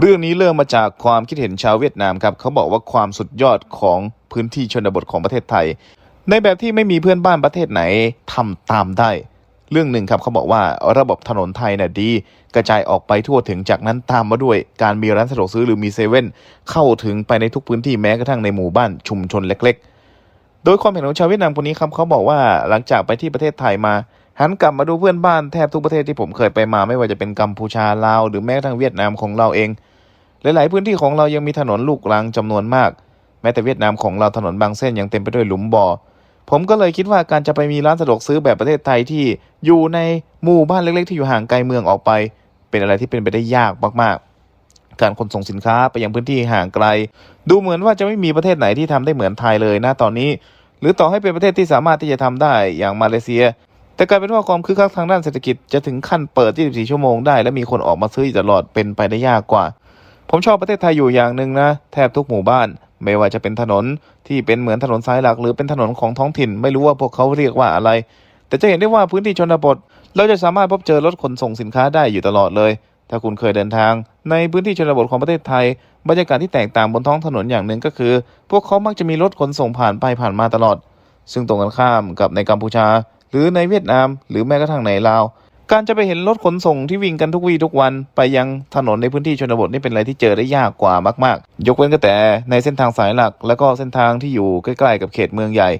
เรื่องนี้เริ่มมาจากความคิดเห็นชาวเวียดนามครับเขาบอกว่าความสุดยอดของพื้นที่ชนบทของประเทศไทย ในแบบที่ไม่มีเพื่อนบ้านประเทศไหนทำตามได้ เรื่องหนึ่งครับเขาบอกว่าระบบถนนไทยน่ะดี กระจายออกไปทั่วถึงจากนั้นตามมาด้วย การมีร้านสะดวกซื้อหรือมีเซเว่นเข้าถึงไปในทุกพื้นที่แม้กระทั่งในหมู่บ้านชุมชนเล็ก ๆ โดยความเห็นของชาวเวียดนามคนนี้ครับเขาบอกว่าหลังจากไปที่ประเทศไทยมา หันกลับมาดูเพื่อนบ้านแทบทุกประเทศที่ผมเคยไปมาไม่ว่าจะเป็นกัมพูชาลาวหรือแม้กระทั่งเวียดนามของเราเอง หลาย ๆ พื้นที่ของเรายังมีถนนลูกรังจำนวนมาก แม้แต่เวียดนามของเราถนนบางเส้นยังเต็มไปด้วยหลุมบ่อผมก็เลยคิดว่าการจะไปมีร้านสะดวกซื้อแบบประเทศไทยที่อยู่ในหมู่บ้านเล็ก ๆ ที่อยู่ห่างไกลเมืองออกไป เป็นอะไรที่เป็นไปได้ยากมากๆ การขนส่งสินค้าไปยังพื้นที่ห่างไกล ดูเหมือนว่าจะไม่มีประเทศไหนที่ทำได้เหมือนไทยเลยนะตอนนี้ หรือต่อให้เป็นประเทศที่สามารถที่จะทำได้อย่างมาเลเซีย แต่กลายเป็นว่าความคึกคักทางด้านเศรษฐกิจจะถึงขั้นเปิด 24 ชั่วโมงได้ และมีคนออกมาซื้อตลอดเป็นไปได้ยากกว่า ผมชอบประเทศไทยอยู่อย่างหนึ่งนะ แทบทุกหมู่บ้าน ไม่ว่าจะเป็นถนนที่เป็นเหมือนถนนสายหลัก หรือเป็นถนนของท้องถิ่น ไม่รู้ว่าพวกเขาเรียกว่าอะไร แต่จะเห็นได้ว่าพื้นที่ชนบท เราจะสามารถพบเจอรถขนส่งสินค้าได้อยู่ตลอดเลย ถ้าคุณเคยเดินทาง ในพื้นที่ชนบทของประเทศไทย บรรยากาศที่แตกต่างบนท้องถนนอย่างหนึ่งก็คือ พวกเขามักจะมีรถขนส่งผ่านไปผ่านมาตลอด ซึ่งตรงกันข้ามกับในกัมพูชา หรือในเวียดนาม หรือแม้กระทั่งในลาว การจะไปเห็นรถขนส่งที่วิ่งกันทุกวี่ทุกวันไปยังถนนในพื้นที่ชนบทนี่เป็นอะไรที่เจอได้ยากกว่ามาก ๆ ยกเว้นก็แต่ในเส้นทางสายหลัก และก็เส้นทางที่อยู่ใกล้ ๆ กับเขตเมืองใหญ่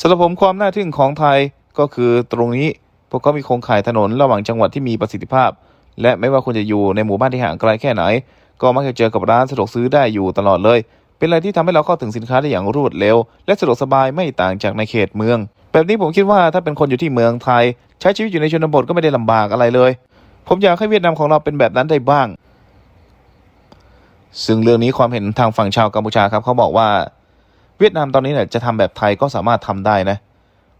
สำหรับผมความน่าทึ่งของไทยก็คือตรงนี้พวกเขามีโครงข่ายถนนระหว่างจังหวัดที่มีประสิทธิภาพ และไม่ว่าคุณจะอยู่ในหมู่บ้านที่ห่างไกลแค่ไหน ก็มักจะเจอกับร้านสะดวกซื้อได้อยู่ตลอดเลย เป็นอะไรที่ทำให้เราเข้าถึงสินค้าได้อย่างรวดเร็ว และสะดวกสบายไม่ต่างจากในเขตเมือง แบบนี้ผมคิดว่าถ้าเป็นคนอยู่ที่เมืองไทย ใช้ชีวิตอยู่ในชนบทก็ไม่ได้ลำบากอะไรเลย ผมอยากให้เวียดนามของเราเป็นแบบนั้นได้บ้าง ซึ่งเรื่องนี้ความเห็นทางฝั่งชาวกัมพูชาครับเขาบอกว่า เวียดนามตอนนี้เนี่ยจะทำแบบไทยก็สามารถทำได้นะ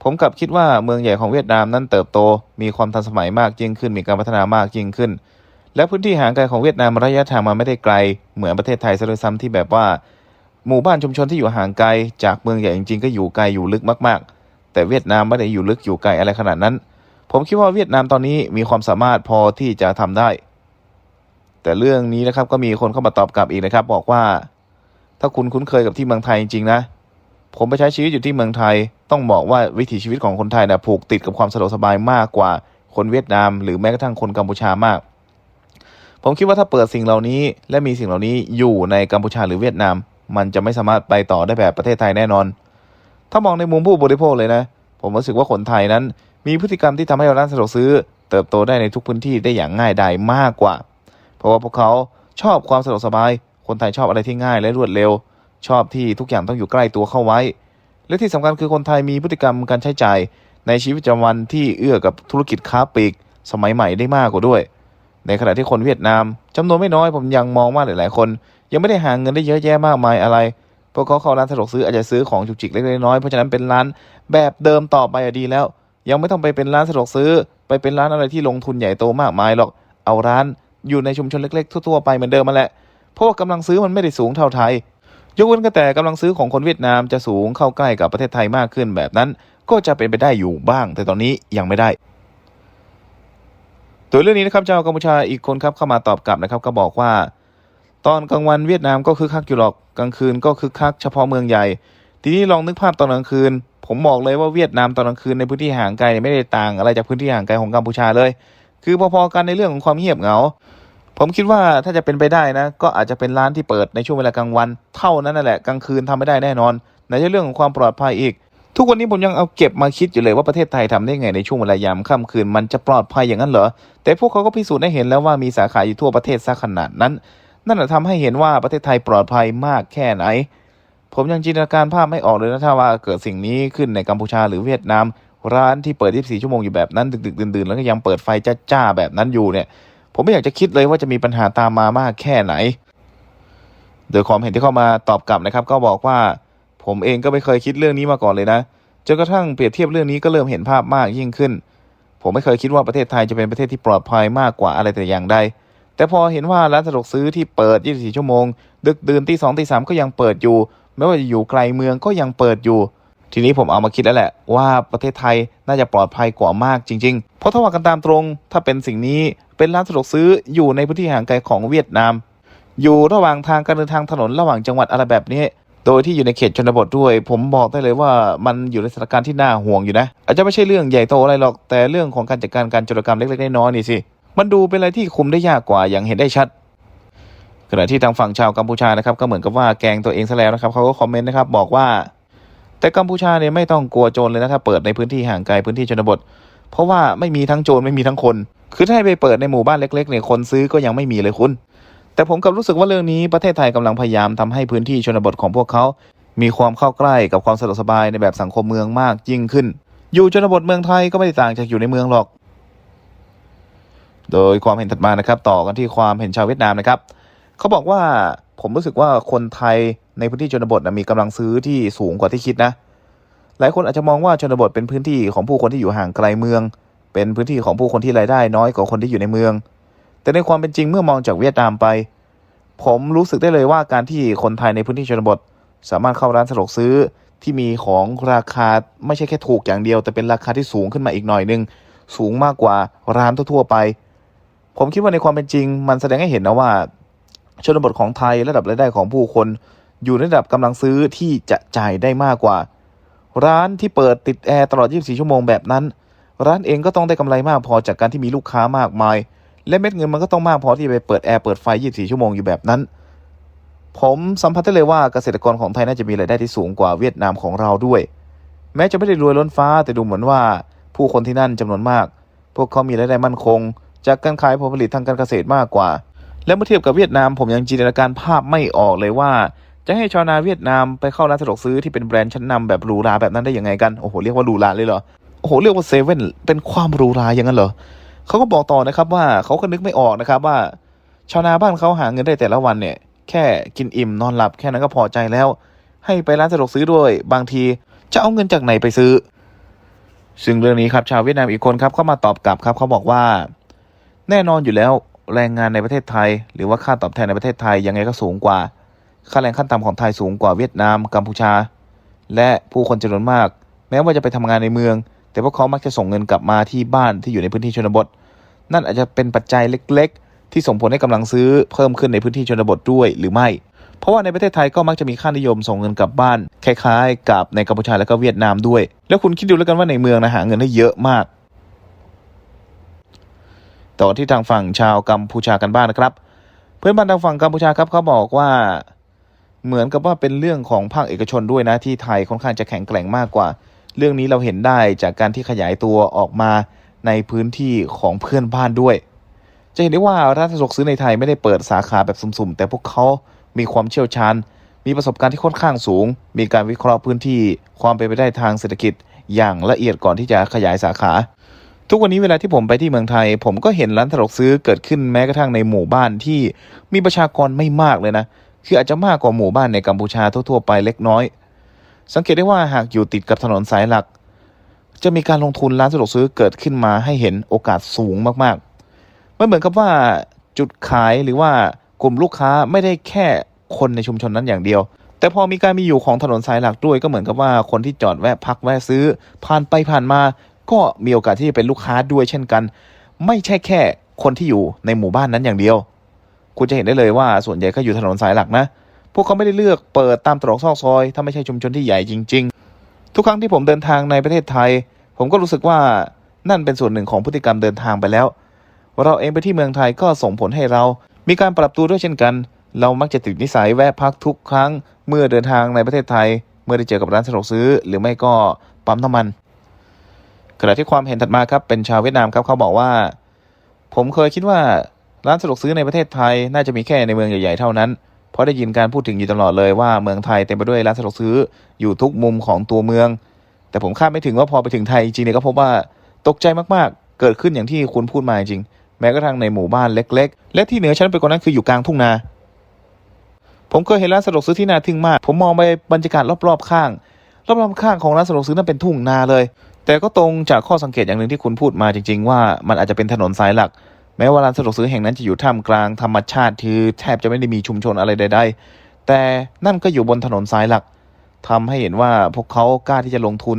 ผมกลับคิดว่าเมืองใหญ่ของเวียดนามนั้นเติบโต มีความทันสมัยมากยิ่งขึ้น มีการพัฒนามากยิ่งขึ้น และพื้นที่ห่างไกลของเวียดนามระยะทางมันไม่ได้ไกล เหมือนประเทศไทยซะด้วยซ้ำที่แบบว่า หมู่บ้านชุมชนที่อยู่ห่างไกล จากเมืองใหญ่จริงๆก็อยู่ไกลอยู่ลึกมากๆ แต่เวียดนามไม่ได้อยู่ลึกอยู่ไกลอะไรขนาดนั้น ผมคิดว่าเวียดนามตอนนี้มีความสามารถพอที่จะทำได้ แต่เรื่องนี้นะครับก็มีคนเข้ามาตอบกลับอีกนะครับ บอกว่า ถ้าคุณคุ้นเคยกับที่เมืองไทยจริงๆนะ ผมไปใช้ชีวิตอยู่ที่เมืองไทย ต้องบอกว่าวิถีชีวิตของคนไทยนะผูกติดกับความสะดวกสบายมากกว่าคนเวียดนาม หรือแม้กระทั่งคนกัมพูชามาก ผมคิดว่าถ้าเปิดสิ่งเหล่านี้ และมีสิ่งเหล่านี้อยู่ในกัมพูชาหรือเวียดนาม มันจะไม่สามารถไปต่อได้แบบประเทศไทยแน่นอน ถ้ามองในมุมผู้บริโภคเลยนะ ผมรู้สึกว่าคนไทยนั้น มีพฤติกรรมที่ทำให้ร้านสะดวกซื้อ เติบโตได้ในทุกพื้นที่ได้อย่างง่ายดายมากกว่า เพราะว่าพวกเขาชอบความสะดวกสบาย คนไทยชอบอะไรที่ง่ายและรวดเร็ว ชอบที่ทุกอย่างต้องอยู่ใกล้ตัวเข้าไว้ และที่สำคัญคือคนไทยมีพฤติกรรมการใช้จ่ายในชีวิตประจำวันที่เอื้อกับธุรกิจค้าปลีกสมัยใหม่ได้มากกว่าด้วย ในขณะที่คนเวียดนามจำนวนไม่น้อยผมยังมองว่าหลาย ๆ คน ยังไม่ได้หาเงินได้เยอะแยะมากมายอะไร พวกเขาเข้าร้านสะดวกซื้ออาจจะซื้อของจุกจิกเล็กๆน้อยๆเพราะฉะนั้นเป็นร้านแบบเดิมต่อไปอดีแล้ว ยังไม่ต้องไปเป็นร้านสะดวกซื้อ ไปเป็นร้านอะไรที่ลงทุนใหญ่โตมากมายหรอกเอาร้านอยู่ในชุมชนเล็ก ๆ ทั่วๆไปเหมือนเดิมมาแหละเพราะว่ากำลังซื้อมันไม่ได้สูงเท่าไทย ยกเว้นก็แต่กำลังซื้อของคนเวียดนามจะสูงเข้าใกล้กับประเทศไทยมากขึ้นแบบนั้น ก็จะเป็นไปได้อยู่บ้าง แต่ตอนนี้ยังไม่ได้ตัวเรื่องนี้นะครับชากัมพูชาอีกคนครับเข้ามาตอบกลับนะครับก็บอกว่า ตอนกลางวันเวียดนามก็คึกคักอยู่หรอกกลางคืนก็คึกคักเฉพาะเมืองใหญ่ ทีนี้ลองนึกภาพตอนกลางคืน ผมบอกเลยว่าเวียดนามตอนกลางคืนในพื้นที่ห่างไกลไม่ได้ต่างอะไรจากพื้นที่ห่างไกลของกัมพูชาเลย คือพอๆกันในเรื่องของความเงียบเหงา ผมคิดว่าถ้าจะเป็นไปได้นะ ก็อาจจะเป็นร้านที่เปิดในช่วงเวลากลางวัน เท่านั้นนั่นแหละกลางคืนทำไม่ได้แน่นอนไหนจะเรื่องของความปลอดภัยอีก ทุกวันนี้ผมยังเอาเก็บมาคิดอยู่เลยว่าประเทศไทยทำได้ไงในช่วงเวลายามค่ำคืนมันจะปลอดภัยอย่างนั้นเหรอแต่พวกเขาก็พิสูจน์ให้เห็นแล้วว่ามีสาขาอยู่ทั่วประเทศซะขนาดนั้น นั่นแหละทำให้เห็นว่าประเทศไทยปลอดภัยมากแค่ไหน ผมยังจินตนาการภาพไม่ออกเลยนะถ้าว่าเกิดสิ่งนี้ขึ้นในกัมพูชาหรือเวียดนาม ร้านที่เปิด 24 ชั่วโมงอยู่แบบนั้น ดึกๆ ดื่นๆ แล้วก็ยังเปิดไฟจ้าๆ แบบนั้นอยู่เนี่ย ผมไม่อยากจะคิดเลยว่าจะมีปัญหาตามมามากแค่ไหนโดยความเห็นที่เข้ามาตอบกลับนะครับ ก็บอกว่าผมเองก็ไม่เคยคิดเรื่องนี้มาก่อนเลยนะจนกระทั่งเปรียบเทียบเรื่องนี้ก็เริ่มเห็นภาพมากยิ่งขึ้น ผมไม่เคยคิดว่าประเทศไทยจะเป็นประเทศที่ปลอดภัยมากกว่าอะไรแต่อย่างใด แต่พอเห็นว่าร้านสะดวกซื้อที่เปิด 24 ชั่วโมง ดึกดื่นตีสองตีสามก็ยังเปิดอยู่ ไม่ว่าจะอยู่ไกลเมืองก็ยังเปิดอยู่ ทีนี้ผมเอามาคิดแล้วแหละ ว่าประเทศไทยน่าจะปลอดภัยกว่ามากจริง ๆ เพราะถ้าว่ากันตามตรง ถ้าเป็นสิ่งนี้เป็นร้านสะดวกซื้ออยู่ในพื้นที่ห่างไกลของเวียดนาม อยู่ระหว่างทางการเดินทางถนนระหว่างจังหวัดอะไรแบบนี้โดยที่อยู่ในเขตชนบทด้วย ผมบอกได้เลยว่ามันอยู่ในสถานการณ์ที่น่าห่วงอยู่นะ อาจจะไม่ใช่เรื่องใหญ่โตอะไรหรอกแต่เรื่องของการจัดการการจรกรรมเล็กๆน้อยๆนี่สิ มันดูเป็นอะไรที่คุมได้ยากกว่าอย่างเห็นได้ชัดขณะที่ทางฝั่งชาวกัมพูชานะครับก็เหมือนกับว่าแกงตัวเองซะแล้วนะครับเขาก็คอมเมนต์นะครับบอกว่า แต่กัมพูชาเนี่ยไม่ต้องกลัวโจรเลยนะถ้าเปิดในพื้นที่ห่างไกลพื้นที่ชนบท เพราะว่าไม่มีทั้งโจรไม่มีทั้งคน คือถ้าให้ไปเปิดในหมู่บ้านเล็กๆเนี่ยคนซื้อก็ยังไม่มีเลยคุณ แต่ผมกับรู้สึกว่าเรื่องนี้ประเทศไทยกำลังพยายามทำให้พื้นที่ชนบทของพวกเขา มีความเข้าใกล้กับความสะดวกสบายในแบบสังคมเมืองมากยิ่งขึ้น อยู่ชนบทเมืองไทยก็ไม่ได้ต่างจากอยู่ในเมืองหรอก โดยความเห็นถัดมานะครับ ต่อกันที่ความเห็นชาวเวียดนามนะครับเขาบอกว่าผมรู้สึกว่าคนไทยในพื้นที่ชนบทนะมีกำลังซื้อที่สูงกว่าที่คิดนะ หลายคนอาจจะมองว่าชนบทเป็นพื้นที่ของผู้คนที่อยู่ห่างไกลเมือง เป็นพื้นที่ของผู้คนที่รายได้น้อยกว่าคนที่อยู่ในเมือง แต่ในความเป็นจริงเมื่อมองจากเวียดนามไป ผมรู้สึกได้เลยว่าการที่คนไทยในพื้นที่ชนบท สามารถเข้าร้านสะดวกซื้อที่มีของราคาไม่ใช่แค่ถูกอย่างเดียว แต่เป็นราคาที่สูงขึ้นมาอีกหน่อยนึงสูงมากกว่าร้านทั่วๆไป ผมคิดว่าในความเป็นจริง มันแสดงให้เห็นนะว่า ชนบทของไทยระดับรายได้ของผู้คน อยู่ในระดับกำลังซื้อที่จะจ่ายได้มากกว่า ร้านที่เปิดติดแอร์ตลอด 24 ชั่วโมงแบบนั้น ร้านเองก็ต้องได้กำไรมากพอจากการที่มีลูกค้ามากมาย และเม็ดเงินมันก็ต้องมากพอที่จะไปเปิดแอร์เปิดไฟ 24 ชั่วโมงอยู่แบบนั้น ผมสัมผัสได้เลยว่าเกษตรกรของไทยน่าจะมีรายได้ที่สูงกว่าเวียดนามของเราด้วย แม้จะไม่ได้รวยล้นฟ้าแต่ดูเหมือนว่า ผู้คนที่นั่นจำนวนมาก พวกเขามีรายได้มั่นคง จากการขายผลผลิตทางการเกษตรมากกว่า และเมื่อเทียบกับเวียดนามผมยังจินตนาการภาพไม่ออกเลยว่า จะให้ชาวนาเวียดนามไปเข้าร้านสะดวกซื้อที่เป็นแบรนด์ชั้นนำแบบหรูหราแบบนั้นได้ยังไงกันโอ้โหเรียกว่าหรูหราเลยเหรอโอ้โหเรียกว่าเซเว่นเป็นความหรูหราอย่างนั้นเหรอเขาก็บอกต่อนะครับว่าเขาก็นึกไม่ออกนะครับว่า ชาวนาบ้านเขาหาเงินได้แต่ละวันเนี่ย แค่กินอิ่มนอนหลับแค่นั้นก็พอใจแล้ว ให้ไปร้านสะดวกซื้อด้วย บางทีจะเอาเงินจากไหนไปซื้อ ซึ่งเรื่องนี้ครับชาวเวียดนามอีกคนครับเข้ามาตอบกลับครับเขาบอกว่า แน่นอนอยู่แล้วแรงงานในประเทศไทย หรือว่าค่าตอบแทนในประเทศไทยยังไงก็สูงกว่า ค่าแรงขั้นต่ำของไทยสูงกว่าเวียดนามกัมพูชา และผู้คนจำนวนมาก แม้ว่าจะไปทำงานในเมือง แต่พวกเขามักจะส่งเงินกลับมาที่บ้านที่อยู่ในพื้นที่ชนบท นั่นอาจจะเป็นปัจจัยเล็ก ๆ ที่ส่งผลให้กำลังซื้อเพิ่มขึ้นในพื้นที่ชนบทด้วยหรือไม่ เพราะว่าในประเทศไทยก็มักจะมีค่านิยมส่งเงินกลับบ้านคล้ายๆ กับในกัมพูชาและก็เวียดนามด้วย แล้วคุณคิดดูแล้วกันว่าในเมืองนะหาเงินได้เยอะมาก ต่อที่ทางฝั่งชาวกัมพูชากันบ้างนะครับ เพื่อนบ้านทางฝั่งกัมพูชาครับเขาบอกว่าเหมือนกับว่าเป็นเรื่องของภาคเอกชนด้วยนะที่ไทยค่อนข้างจะแข็งแกร่งมากกว่า เรื่องนี้เราเห็นได้จากการที่ขยายตัวออกมาในพื้นที่ของเพื่อนบ้านด้วย จะเห็นได้ว่าร้านสะดวกซื้อในไทยไม่ได้เปิดสาขาแบบสุ่มๆ แต่พวกเขามีความเชี่ยวชาญ มีประสบการณ์ที่ค่อนข้างสูง มีการวิเคราะห์พื้นที่ความเป็นไปได้ทางเศรษฐกิจอย่างละเอียดก่อนที่จะขยายสาขา ทุกวันนี้เวลาที่ผมไปที่เมืองไทย ผมก็เห็นร้านสะดวกซื้อเกิดขึ้นแม้กระทั่งในหมู่บ้านที่มีประชากรไม่มากเลยนะ คืออาจจะมากกว่าหมู่บ้านในกัมพูชาทั่วๆไปเล็กน้อย สังเกตได้ว่าหากอยู่ติดกับถนนสายหลัก จะมีการลงทุนร้านสะดวกซื้อเกิดขึ้นมาให้เห็นโอกาสสูงมากๆไมันเหมือนกับว่าจุดขายหรือว่ากลุ่มลูกค้าไม่ได้แค่คนในชุมชนนั้นอย่างเดียว แต่พอมีการมีอยู่ของถนนสายหลักด้วยก็เหมือนกับว่าคนที่จอดแวะพักแวะซื้อ ผ่านไปผ่านมา ก็มีโอกาสที่จะเป็นลูกค้าด้วยเช่นกัน ไม่ใช่แค่คนที่อยู่ในหมู่บ้านนั้นอย่างเดียว คุณจะเห็นได้เลยว่าส่วนใหญ่ก็อยู่ถนนสายหลักนะ พวกเขาไม่ได้เลือกเปิดตามตรอกซอกซอย ถ้าไม่ใช่ชุมชนที่ใหญ่จริง ๆ ทุกครั้งที่ผมเดินทางในประเทศไทย ผมก็รู้สึกว่านั่นเป็นส่วนหนึ่งของพฤติกรรมเดินทางไปแล้ว เราเองไปที่เมืองไทยก็ส่งผลให้เรา มีการปรับตัวด้วยเช่นกัน เรามักจะติดนิสัยแวะพักทุกครั้ง เมื่อเดินทางในประเทศไทย เมื่อได้เจอกับร้านสะดวกซื้อ หรือไม่ก็ปั๊มน้ำมัน ขณะที่ความเห็นถัดมาครับเป็นชาวเวียดนามครับเขาบอกว่า ผมเคยคิดว่าร้านสะดวกซื้อในประเทศไทยน่าจะมีแค่ในเมืองใหญ่ๆเท่านั้น เพราะได้ยินการพูดถึงอยู่ตลอดเลยว่าเมืองไทยเต็มไปด้วยร้านสะดวกซื้ออยู่ทุกมุมของตัวเมือง แต่ผมคาดไม่ถึงว่าพอไปถึงไทยจริงๆเนี่ยก็พบว่าตกใจมากๆ เกิดขึ้นอย่างที่คุณพูดมาจริง แม้กระทั่งในหมู่บ้านเล็ก ๆ และที่เหนือชั้นไปกว่านั้นคืออยู่กลางทุ่งนา ผมเคยเห็นร้านสะดวกซื้อที่น่าทึ่งมาก ผมมองไปบรรยากาศรอบๆข้างรอบๆข้างของร้านสะดวกซื้อนั้นเป็นทุ่งนาเลย แต่ก็ตรงจากข้อสังเกตอย่างหนึ่งที่คุณพูดมาจริง ๆ ว่ามันอาจจะเป็นถนนสายหลัก แม้ว่าร้านสะดวกซื้อแห่งนั้นจะอยู่ท่ามกลางธรรมชาติคือแทบจะไม่ได้มีชุมชนอะไรใด ๆ แต่นั่นก็อยู่บนถนนสายหลักทำให้เห็นว่าพวกเขากล้าที่จะลงทุน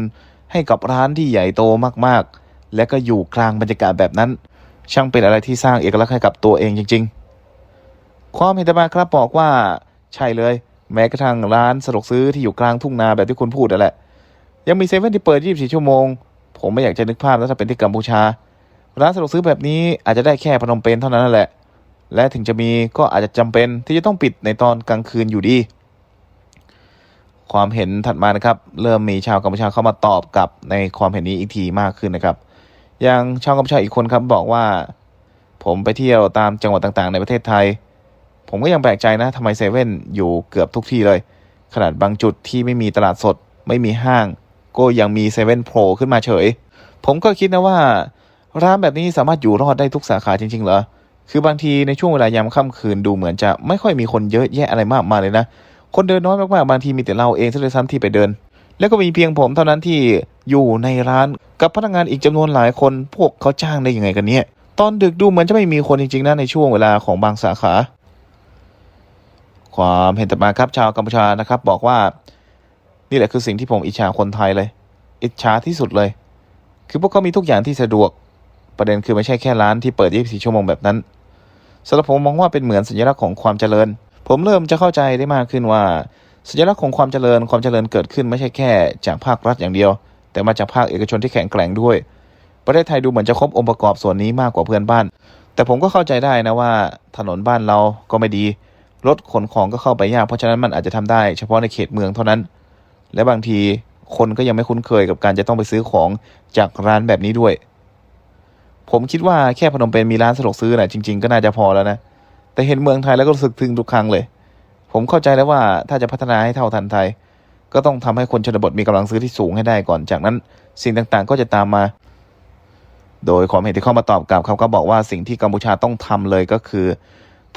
ให้กับร้านที่ใหญ่โตมากๆ และก็อยู่กลางบรรยากาศแบบนั้น ช่างเป็นอะไรที่สร้างเอกลักษณ์ให้กับตัวเองจริง ๆ ความเห็นต่อมาครับบอกว่าใช่เลย แม้กระทั่งร้านสะดวกซื้อที่อยู่กลางทุ่งนาแบบที่คุณพูดนั่นแหละ ยังมีเซเว่นที่เปิด 24 ชั่วโมง ผมไม่อยากจะนึกภาพนะถ้าเป็นที่กัมพูชา ร้านสะดวกซื้อแบบนี้อาจจะได้แค่พนมเปญเท่านั้นแหละ และถึงจะมีก็อาจจะจำเป็นที่จะต้องปิดในตอนกลางคืนอยู่ดี ความเห็นถัดมานะครับ เริ่มมีชาวกัมพูชาเข้ามาตอบกลับในความเห็นนี้อีกทีมากขึ้นนะครับ อย่างชาวกัมพูชาอีกคนครับบอกว่า ผมไปเที่ยวตามจังหวัดต่างๆ ในประเทศไทย ผมก็ยังแปลกใจนะทำไมเซเว่นอยู่เกือบทุกที่เลย ขนาดบางจุดที่ไม่มีตลาดสด ไม่มีห้าง ก็ยังมีเซเว่นโผล่ขึ้นมาเฉย ผมก็คิดนะว่า ร้านแบบนี้สามารถอยู่รอดได้ทุกสาขาจริง ๆ เหรอ คือบางทีในช่วงเวลายามค่ำคืนดูเหมือนจะไม่ค่อยมีคนเยอะแยะอะไรมากมายเลยนะ คนเดินน้อยมากๆ บางทีมีแต่เราเองซะเลยซ้ำที่ไปเดิน แล้วก็มีเพียงผมเท่านั้นที่อยู่ในร้านกับพนักงานอีกจำนวนหลายคน พวกเขาจ้างได้ยังไงกันเนี่ย ตอนดึกดูเหมือนจะไม่มีคนจริงๆนะในช่วงเวลาของบางสาขา ความเห็นต่อมาครับชาวกัมพูชานะครับ บอกว่า นี่แหละคือสิ่งที่ผมอิจฉาคนไทยเลย อิจฉาที่สุดเลย คือพวกเขามีทุกอย่างที่สะดวก ประเด็นคือไม่ใช่แค่ร้านที่เปิด 24 ชั่วโมงแบบนั้นสำหรับผมมองว่าเป็นเหมือนสัญลักษณ์ของความเจริญ ผมเริ่มจะเข้าใจได้มากขึ้นว่า สัญลักษณ์ของความเจริญ ความเจริญเกิดขึ้นไม่ใช่แค่จากภาครัฐอย่างเดียว แต่มาจากภาคเอกชนที่แข็งแกร่งด้วย ประเทศไทยดูเหมือนจะครบองค์ประกอบส่วนนี้มากกว่าเพื่อนบ้าน แต่ผมก็เข้าใจได้นะว่า ถนนบ้านเราก็ไม่ดี รถขนของก็เข้าไปยาก เพราะฉะนั้นมันอาจจะทำได้ เฉพาะในเขตเมืองเท่านั้น และบางทีคนก็ยังไม่คุ้นเคยกับการจะต้องไปซื้อของจากร้านแบบนี้ด้วย ผมคิดว่าแค่พนมเปญมีร้านสะดวกซื้อนะ่ะจริง ๆ ก็น่าจะพอแล้วนะ แต่เห็นเมืองไทยแล้วก็รู้สึกทึ่งทุกครั้งเลย ผมเข้าใจแล้วว่าถ้าจะพัฒนาให้เท่าทันไทย ก็ต้องทำให้คนชนบทมีกำลังซื้อที่สูงให้ได้ก่อน จากนั้นสิ่งต่างๆ ก็จะตามมา โดยความเห็นที่เข้ามาตอบกลับเขาก็บอกว่าสิ่งที่กัมพูชาต้องทำเลยก็คือ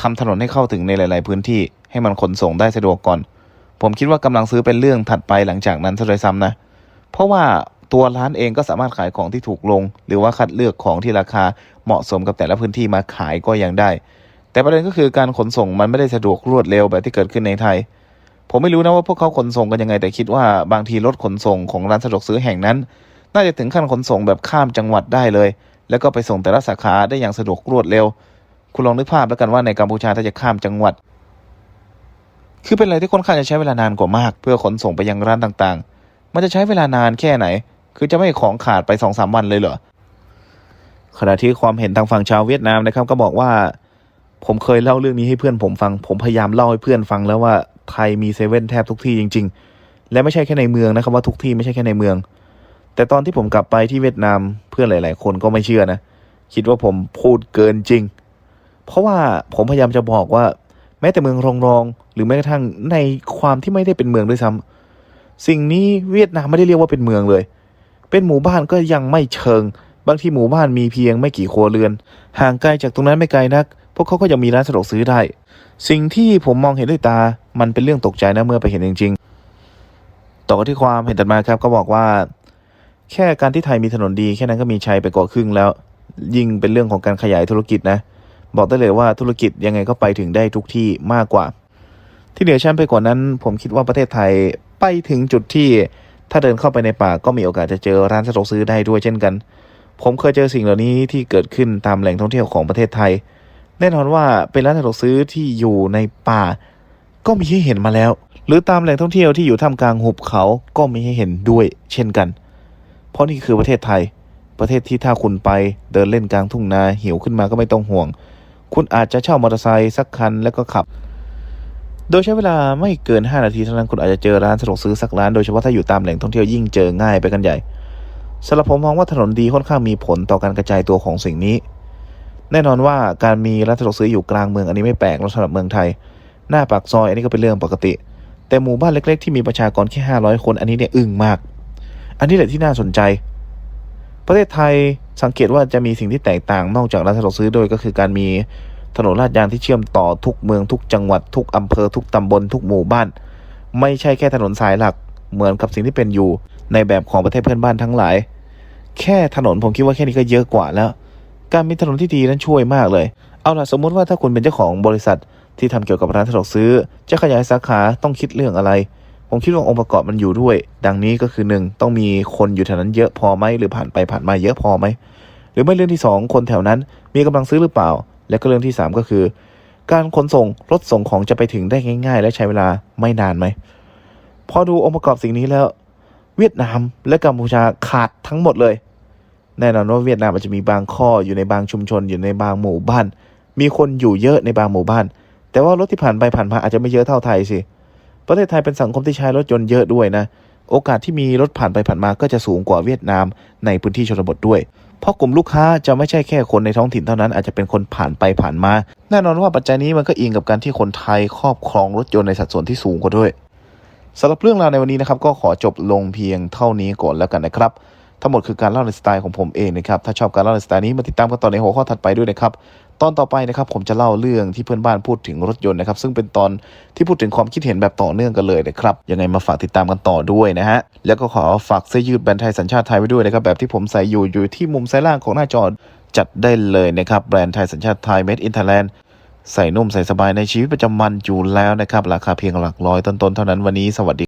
ทำถนนให้เข้าถึงในหลาย ๆ พื้นที่ให้มันขนส่งได้สะดวกก่อน ผมคิดว่ากำลังซื้อเป็นเรื่องถัดไปหลังจากนั้นซะเลยซ้ำนะ เพราะว่าตัวร้านเองก็สามารถขายของที่ถูกลง หรือว่าคัดเลือกของที่ราคาเหมาะสมกับแต่ละพื้นที่มาขายก็ยังได้ แต่ประเด็นก็คือการขนส่งมันไม่ได้สะดวกรวดเร็วแบบที่เกิดขึ้นในไทย ผมไม่รู้นะว่าพวกเขาขนส่งกันยังไง แต่คิดว่าบางทีรถขนส่งของร้านสะดวกซื้อแห่งนั้น น่าจะถึงขั้นขนส่งแบบข้ามจังหวัดได้เลย แล้วก็ไปส่งแต่ละสาขาได้อย่างสะดวกรวดเร็ว คุณลองนึกภาพแล้วกันว่าในกัมพูชาถ้าจะข้ามจังหวัด คือเป็นอะไรที่ค่อนข้างจะใช้เวลานานกว่ามาก เพื่อขนส่งไปยังร้านต่างๆ มันจะใช้เวลานานแค่ไหน คือจะไม่ของขาดไปสองสามวันเลยเหรอ ขณะที่ความเห็นทางฝั่งชาวเวียดนามนะครับ ก็บอกว่า ผมเคยเล่าเรื่องนี้ให้เพื่อนผมฟัง ผมพยายามเล่าให้เพื่อนฟังแล้วว่าไทยมีเซเว่นแทบทุกที่จริง ๆ และไม่ใช่แค่ในเมืองนะครับว่าทุกที่ไม่ใช่แค่ในเมือง แต่ตอนที่ผมกลับไปที่เวียดนามเพื่อนหลาย ๆ คนก็ไม่เชื่อนะ คิดว่าผมพูดเกินจริง เพราะว่าผมพยายามจะบอกว่า แม้แต่เมืองรองรองๆหรือแม้กระทั่งในความที่ไม่ได้เป็นเมืองด้วยซ้ำสิ่งนี้เวียดนามไม่ได้เรียกว่าเป็นเมืองเลย เป็นหมู่บ้านก็ยังไม่เชิง บางที่หมู่บ้านมีเพียงไม่กี่ครัวเรือน ห่างไกลจากตรงนั้นไม่ไกลนัก พวกเขาก็ยังมีร้านสะดวกซื้อได้ สิ่งที่ผมมองเห็นด้วยตา มันเป็นเรื่องตกใจนะเมื่อไปเห็นจริง ๆ ต่อกันที่ความเห็นถัดมาครับก็บอกว่า แค่การที่ไทยมีถนนดีแค่นั้นก็มีชัยไปกว่าครึ่งแล้ว ยิ่งเป็นเรื่องของการขยายธุรกิจนะ บอกได้เลยว่าธุรกิจยังไงก็ไปถึงได้ทุกที่มากกว่า ที่เหนือชั้นไปกว่านั้น ผมคิดว่าประเทศไทยไปถึงจุดที่ถ้าเดินเข้าไปในป่าก็มีโอกาสจะเจอร้านสะดวกซื้อได้ด้วยเช่นกัน ผมเคยเจอสิ่งเหล่านี้ที่เกิดขึ้นตามแหล่งท่องเที่ยวของประเทศไทย แน่นอนว่าเป็นร้านสะดวกซื้อที่อยู่ในป่า ก็มีให้เห็นมาแล้ว หรือตามแหล่งท่องเที่ยวที่อยู่ท่ามกลางหุบเขาก็มีให้เห็นด้วยเช่นกัน เพราะนี่คือประเทศไทย ประเทศที่ถ้าคุณไปเดินเล่นกลางทุ่งนาหิวขึ้นมาก็ไม่ต้องห่วง คุณอาจจะเช่ามอเตอร์ไซค์สักคันแล้วก็ขับ โดยใช้เวลาไม่เกิน 5 นาทีเท่านั้นคุณอาจจะเจอร้านสะดวกซื้อสักร้านโดยเฉพาะถ้าอยู่ตามแหล่งท่องเที่ยวยิ่งเจอง่ายไปกันใหญ่สำหรับผมมองว่าถนนดีค่อนข้างมีผลต่อการกระจายตัวของสิ่งนี้ แน่นอนว่าการมีร้านสะดวกซื้ออยู่กลางเมืองอันนี้ไม่แปลกสำหรับเมืองไทย หน้าปากซอยอันนี้ก็เป็นเรื่องปกติ แต่หมู่บ้านเล็ก ๆ ที่มีประชากรแค่500 คนอันนี้เนี่ยอึ้งมาก อันนี้แหละที่น่าสนใจ ประเทศไทย สังเกตว่าจะมีสิ่งที่แตกต่างนอกจากร้านสะดวกซื้อโดยก็คือการมีถนนลาดยางที่เชื่อมต่อทุกเมืองทุกจังหวัดทุกอำเภอทุกตำบลทุกหมู่บ้าน ไม่ใช่แค่ถนนสายหลักเหมือนกับสิ่งที่เป็นอยู่ในแบบของประเทศเพื่อนบ้านทั้งหลาย แค่ถนนผมคิดว่าแค่นี้ก็เยอะกว่าแล้ว การมีถนนที่ดีนั้นช่วยมากเลย เอาล่ะสมมุติว่าถ้าคุณเป็นเจ้าของบริษัทที่ทำเกี่ยวกับร้านสะดวกซื้อ จะขยายสาขาต้องคิดเรื่องอะไร ผมคิดว่าองค์ประกอบมันอยู่ด้วย ดังนี้ก็คือหนึ่งต้องมีคนอยู่แถวนั้นเยอะพอไหมหรือผ่านไปผ่านมาเยอะพอไหมหรือไม่เรื่องที่สองคนแถวนั้น มีกำลังซื้อหรือเปล่า และก็เรื่องที่สามก็คือ การขนส่งรถส่งของจะไปถึงได้ง่าย ๆ และใช้เวลาไม่นานไหมพอดูองค์ประกอบสิ่งนี้แล้ว เวียดนามและกัมพูชาขาดทั้งหมดเลย แน่นอนว่าเวียดนามอาจจะมีบางข้ออยู่ในบางชุมชนอยู่ในบางหมู่บ้าน มีคนอยู่เยอะในบางหมู่บ้าน แต่ว่ารถที่ผ่านไปผ่านมาอาจจะไม่เยอะเท่าไทยสิ ประเทศไทยเป็นสังคมที่ใช้รถยนต์เยอะด้วยนะ โอกาสที่มีรถผ่านไปผ่านมาก็จะสูงกว่าเวียดนามในพื้นที่ชนบทด้วย เพราะกลุ่มลูกค้าจะไม่ใช่แค่คนในท้องถิ่นเท่านั้นอาจจะเป็นคนผ่านไปผ่านมา แน่นอนว่าปัจจัยนี้มันก็อิงกับการที่คนไทยครอบครองรถยนต์ในสัดส่วนที่สูงกว่าด้วยสำหรับเรื่องราวในวันนี้นะครับก็ขอจบลงเพียงเท่านี้ก่อนแล้วกันนะครับ ทั้งหมดคือการเล่าในสไตล์ของผมเองนะครับ ถ้าชอบการเล่าในสไตล์นี้มาติดตามกันต่อในหัวข้อถัดไปด้วยนะครับ ตอนต่อไปนะครับผมจะเล่าเรื่องที่เพื่อนบ้านพูดถึงรถยนต์นะครับ ซึ่งเป็นตอนที่พูดถึงความคิดเห็นแบบต่อเนื่องกันเลยนะครับ ยังไงมาฝากติดตามกันต่อด้วยนะฮะ แล้วก็ขอฝากเสื้อยืดแบรนด์ไทยสัญชาติไทยไว้ด้วยนะครับ แบบที่ผมใส่อยู่อยู่ที่มุมซ้ายล่างของหน้าจอ จัดได้เลยนะครับ แบรนด์ไทยสัญชาติไทย made in Thailand ใส่นุ่มใส่สบายในชีวิตประจำวันอยู่แล้วนะครับ ราคาเพียงหลักร้อยต้นๆเท่านั้นวันนี้สวัสดี